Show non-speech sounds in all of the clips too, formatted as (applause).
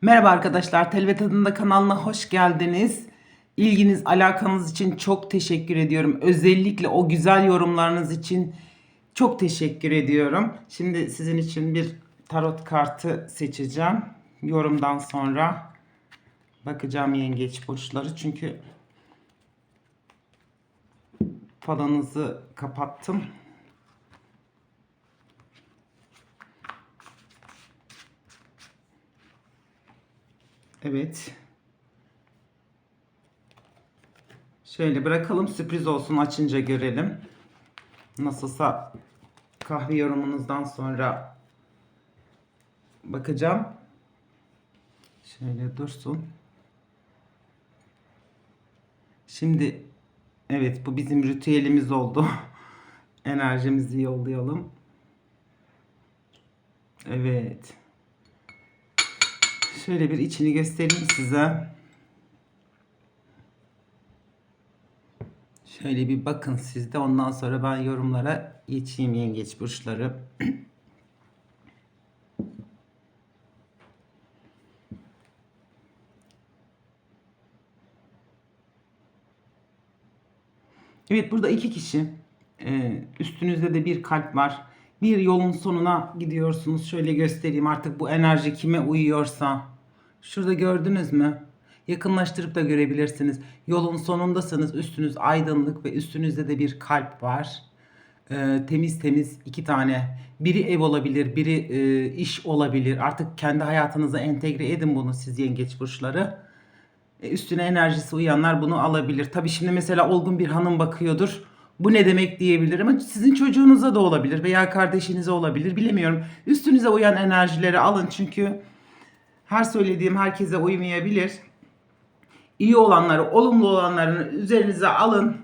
Merhaba arkadaşlar, Telvet adında kanalına hoş geldiniz. İlginiz, alakanız için çok teşekkür ediyorum. Özellikle o güzel yorumlarınız için çok teşekkür ediyorum. Şimdi sizin için bir tarot kartı seçeceğim. Yorumdan sonra bakacağım yengeç burçları. Çünkü falanızı kapattım. Evet. Şöyle bırakalım sürpriz olsun açınca görelim. Nasılsa kahve yorumunuzdan sonra bakacağım. Şöyle dursun. Şimdi evet bu bizim ritüelimiz oldu. (laughs) Enerjimizi yollayalım. Evet. Şöyle bir içini göstereyim size. Şöyle bir bakın siz de ondan sonra ben yorumlara geçeyim yengeç burçları. (clears throat) Evet burada iki kişi. Ee, üstünüzde de bir kalp var. Bir yolun sonuna gidiyorsunuz. Şöyle göstereyim artık bu enerji kime uyuyorsa. Şurada gördünüz mü? Yakınlaştırıp da görebilirsiniz. Yolun sonundasınız. Üstünüz aydınlık ve üstünüzde de bir kalp var. Ee, temiz temiz iki tane. Biri ev olabilir, biri e, iş olabilir. Artık kendi hayatınıza entegre edin bunu siz yengeç burçları. E, üstüne enerjisi uyanlar bunu alabilir. Tabii şimdi mesela olgun bir hanım bakıyordur. Bu ne demek diyebilir ama sizin çocuğunuza da olabilir veya kardeşinize olabilir bilemiyorum. Üstünüze uyan enerjileri alın çünkü her söylediğim herkese uymayabilir. İyi olanları, olumlu olanların üzerinize alın.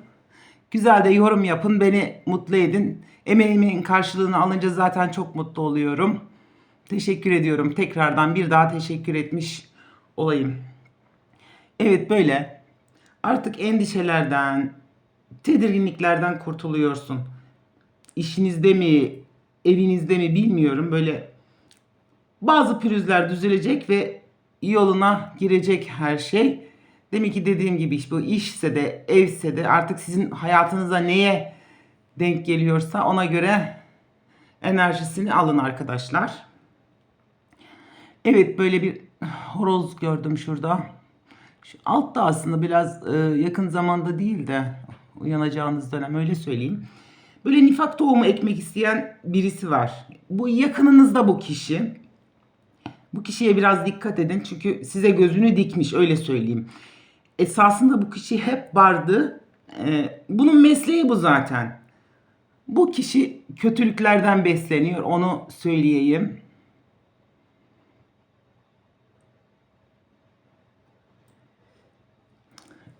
Güzel de yorum yapın, beni mutlu edin. Emeğimin karşılığını alınca zaten çok mutlu oluyorum. Teşekkür ediyorum. Tekrardan bir daha teşekkür etmiş olayım. Evet böyle. Artık endişelerden, tedirginliklerden kurtuluyorsun. İşinizde mi, evinizde mi bilmiyorum. Böyle bazı pürüzler düzelecek ve yoluna girecek her şey. Demek ki dediğim gibi işte bu işse de evse de artık sizin hayatınıza neye denk geliyorsa ona göre enerjisini alın arkadaşlar. Evet böyle bir horoz gördüm şurada. Şu altta aslında biraz e, yakın zamanda değil de uyanacağınız dönem öyle söyleyeyim. Böyle nifak tohumu ekmek isteyen birisi var. Bu yakınınızda bu kişi. Bu kişiye biraz dikkat edin çünkü size gözünü dikmiş öyle söyleyeyim. Esasında bu kişi hep vardı. E, bunun mesleği bu zaten. Bu kişi kötülüklerden besleniyor onu söyleyeyim.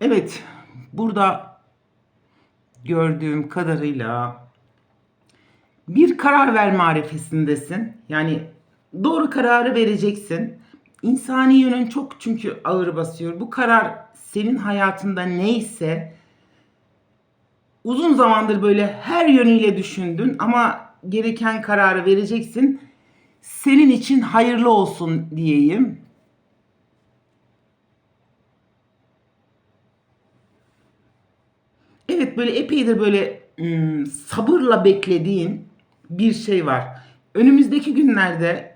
Evet, burada gördüğüm kadarıyla bir karar verme arifesindesin. Yani doğru kararı vereceksin. İnsani yönün çok çünkü ağır basıyor. Bu karar senin hayatında neyse uzun zamandır böyle her yönüyle düşündün ama gereken kararı vereceksin. Senin için hayırlı olsun diyeyim. Evet böyle epeydir böyle ım, sabırla beklediğin bir şey var. Önümüzdeki günlerde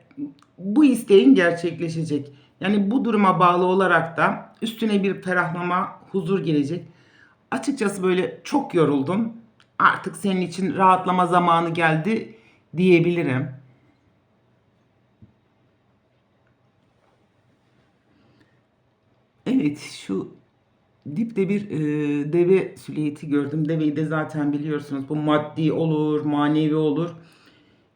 bu isteğin gerçekleşecek. Yani bu duruma bağlı olarak da üstüne bir ferahlama, huzur gelecek. Açıkçası böyle çok yoruldum. Artık senin için rahatlama zamanı geldi diyebilirim. Evet şu dipte bir e, deve silüeti gördüm. Deveyi de zaten biliyorsunuz bu maddi olur, manevi olur.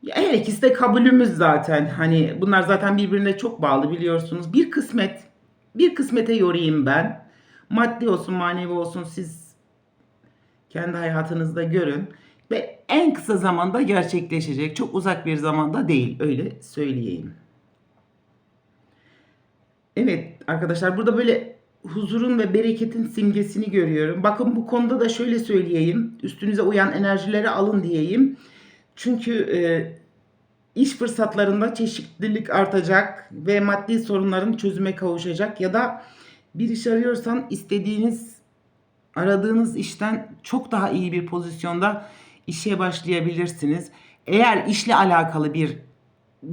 Ya her ikisi de kabulümüz zaten. Hani bunlar zaten birbirine çok bağlı biliyorsunuz. Bir kısmet, bir kısmete yorayım ben. Maddi olsun, manevi olsun siz kendi hayatınızda görün. Ve en kısa zamanda gerçekleşecek. Çok uzak bir zamanda değil öyle söyleyeyim. Evet arkadaşlar burada böyle huzurun ve bereketin simgesini görüyorum. Bakın bu konuda da şöyle söyleyeyim. Üstünüze uyan enerjileri alın diyeyim. Çünkü e, iş fırsatlarında çeşitlilik artacak ve maddi sorunların çözüme kavuşacak ya da bir iş arıyorsan istediğiniz aradığınız işten çok daha iyi bir pozisyonda işe başlayabilirsiniz. Eğer işle alakalı bir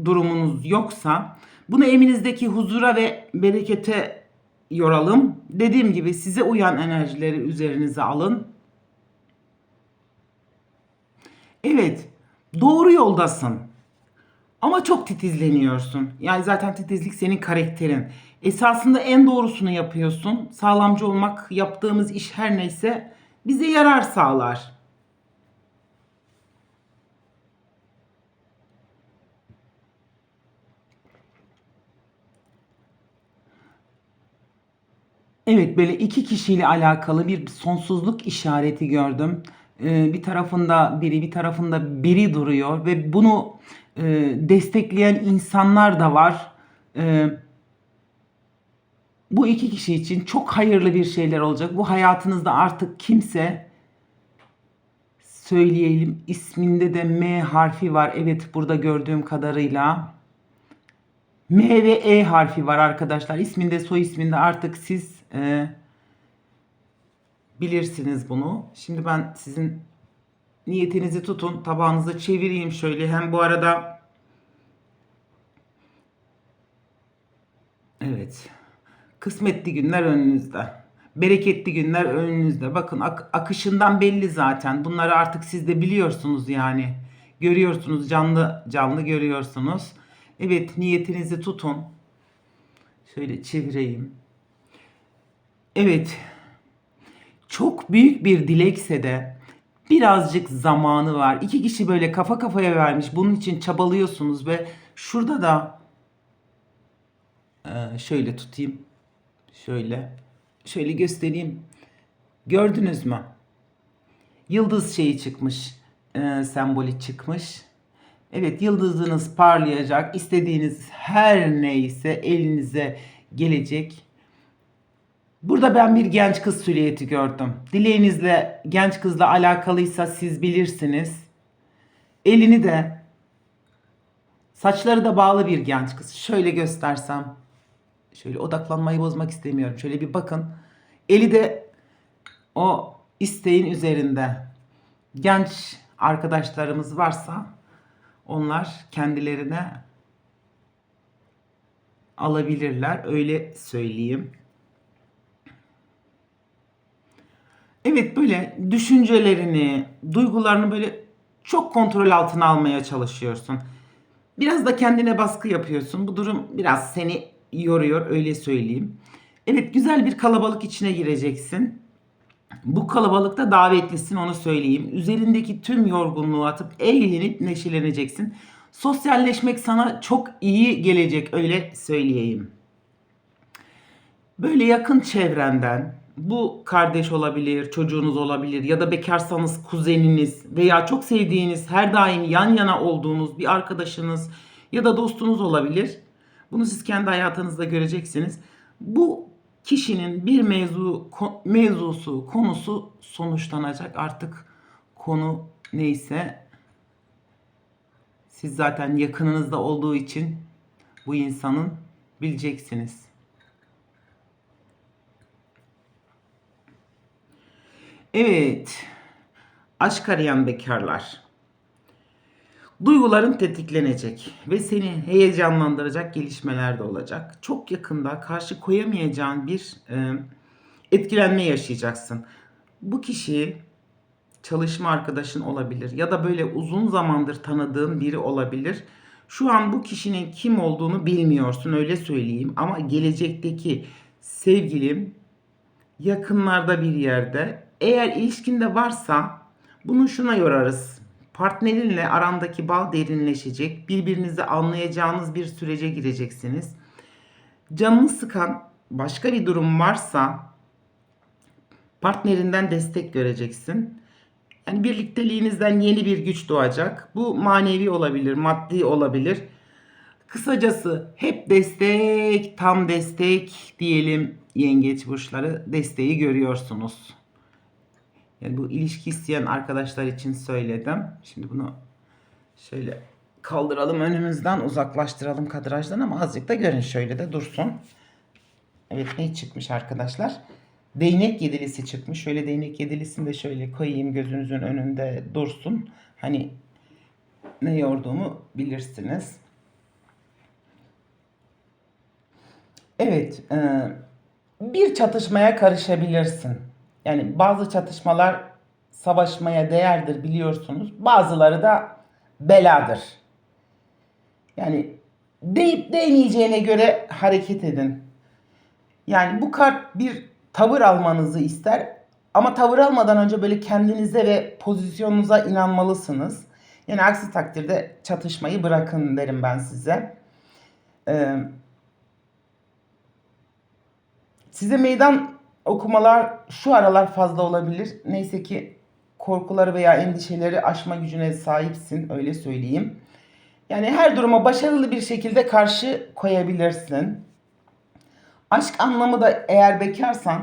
durumunuz yoksa bunu evinizdeki huzura ve berekete yoralım. Dediğim gibi size uyan enerjileri üzerinize alın. Evet, doğru yoldasın. Ama çok titizleniyorsun. Yani zaten titizlik senin karakterin. Esasında en doğrusunu yapıyorsun. Sağlamcı olmak, yaptığımız iş her neyse bize yarar sağlar. Evet böyle iki kişiyle alakalı bir sonsuzluk işareti gördüm. Ee, bir tarafında biri bir tarafında biri duruyor ve bunu e, destekleyen insanlar da var. Ee, bu iki kişi için çok hayırlı bir şeyler olacak. Bu hayatınızda artık kimse söyleyelim isminde de M harfi var. Evet burada gördüğüm kadarıyla. M ve E harfi var arkadaşlar. İsminde soy isminde artık siz e, bilirsiniz bunu. Şimdi ben sizin niyetinizi tutun. Tabağınızı çevireyim şöyle. Hem bu arada Evet. Kısmetli günler önünüzde. Bereketli günler önünüzde. Bakın ak- akışından belli zaten. Bunları artık siz de biliyorsunuz yani. Görüyorsunuz canlı canlı görüyorsunuz. Evet niyetinizi tutun. Şöyle çevireyim. Evet. Çok büyük bir dilekse de birazcık zamanı var. İki kişi böyle kafa kafaya vermiş. Bunun için çabalıyorsunuz ve şurada da ee, şöyle tutayım. Şöyle. Şöyle göstereyim. Gördünüz mü? Yıldız şeyi çıkmış. E, sembolü çıkmış. Evet yıldızınız parlayacak. İstediğiniz her neyse elinize gelecek. Burada ben bir genç kız silüeti gördüm. Dileğinizle genç kızla alakalıysa siz bilirsiniz. Elini de saçları da bağlı bir genç kız. Şöyle göstersem. Şöyle odaklanmayı bozmak istemiyorum. Şöyle bir bakın. Eli de o isteğin üzerinde. Genç arkadaşlarımız varsa onlar kendilerine alabilirler. Öyle söyleyeyim. Evet böyle düşüncelerini, duygularını böyle çok kontrol altına almaya çalışıyorsun. Biraz da kendine baskı yapıyorsun. Bu durum biraz seni yoruyor öyle söyleyeyim. Evet güzel bir kalabalık içine gireceksin. Bu kalabalıkta davetlisin onu söyleyeyim. Üzerindeki tüm yorgunluğu atıp eğlenip neşeleneceksin. Sosyalleşmek sana çok iyi gelecek öyle söyleyeyim. Böyle yakın çevrenden bu kardeş olabilir, çocuğunuz olabilir ya da bekarsanız kuzeniniz veya çok sevdiğiniz, her daim yan yana olduğunuz bir arkadaşınız ya da dostunuz olabilir. Bunu siz kendi hayatınızda göreceksiniz. Bu kişinin bir mevzu mevzusu, konusu sonuçlanacak. Artık konu neyse siz zaten yakınınızda olduğu için bu insanın bileceksiniz. Evet. Aşk arayan bekarlar. Duyguların tetiklenecek ve seni heyecanlandıracak gelişmeler de olacak. Çok yakında karşı koyamayacağın bir e, etkilenme yaşayacaksın. Bu kişi çalışma arkadaşın olabilir ya da böyle uzun zamandır tanıdığın biri olabilir. Şu an bu kişinin kim olduğunu bilmiyorsun öyle söyleyeyim ama gelecekteki sevgilim yakınlarda bir yerde. Eğer ilişkinde varsa bunu şuna yorarız Partnerinle arandaki bağ derinleşecek. Birbirinizi anlayacağınız bir sürece gireceksiniz. Canını sıkan başka bir durum varsa partnerinden destek göreceksin. Yani birlikteliğinizden yeni bir güç doğacak. Bu manevi olabilir, maddi olabilir. Kısacası hep destek, tam destek diyelim yengeç burçları desteği görüyorsunuz. Yani bu ilişki isteyen arkadaşlar için söyledim. Şimdi bunu şöyle kaldıralım önümüzden uzaklaştıralım kadrajdan ama azıcık da görün şöyle de dursun. Evet ne çıkmış arkadaşlar? Değnek yedilisi çıkmış. Şöyle değnek yedilisini de şöyle koyayım gözünüzün önünde dursun. Hani ne yorduğumu bilirsiniz. Evet, e, bir çatışmaya karışabilirsin. Yani bazı çatışmalar savaşmaya değerdir biliyorsunuz. Bazıları da beladır. Yani deyip değmeyeceğine göre hareket edin. Yani bu kart bir tavır almanızı ister. Ama tavır almadan önce böyle kendinize ve pozisyonunuza inanmalısınız. Yani aksi takdirde çatışmayı bırakın derim ben size. Ee, size meydan okumalar şu aralar fazla olabilir. Neyse ki korkuları veya endişeleri aşma gücüne sahipsin öyle söyleyeyim. Yani her duruma başarılı bir şekilde karşı koyabilirsin. Aşk anlamı da eğer bekarsan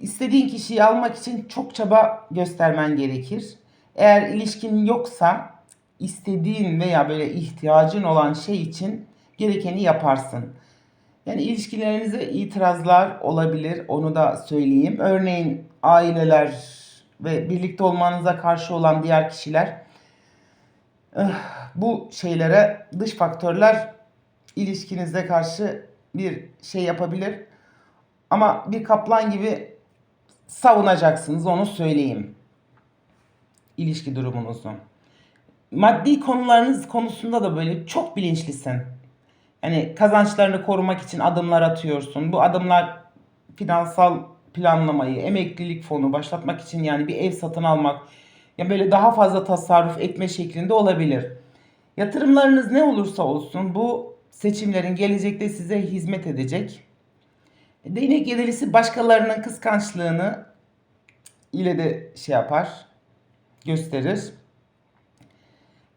istediğin kişiyi almak için çok çaba göstermen gerekir. Eğer ilişkin yoksa istediğin veya böyle ihtiyacın olan şey için gerekeni yaparsın. Yani ilişkilerinize itirazlar olabilir onu da söyleyeyim. Örneğin aileler ve birlikte olmanıza karşı olan diğer kişiler eh, bu şeylere dış faktörler ilişkinize karşı bir şey yapabilir. Ama bir kaplan gibi savunacaksınız onu söyleyeyim. İlişki durumunuzu. Maddi konularınız konusunda da böyle çok bilinçlisin. Yani kazançlarını korumak için adımlar atıyorsun. Bu adımlar finansal planlamayı, emeklilik fonu başlatmak için yani bir ev satın almak, yani böyle daha fazla tasarruf etme şeklinde olabilir. Yatırımlarınız ne olursa olsun bu seçimlerin gelecekte size hizmet edecek. Değnek yedilisi başkalarının kıskançlığını ile de şey yapar, gösterir.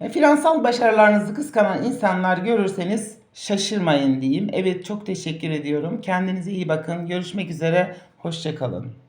E, finansal başarılarınızı kıskanan insanlar görürseniz şaşırmayın diyeyim. Evet çok teşekkür ediyorum. Kendinize iyi bakın. Görüşmek üzere. Hoşçakalın.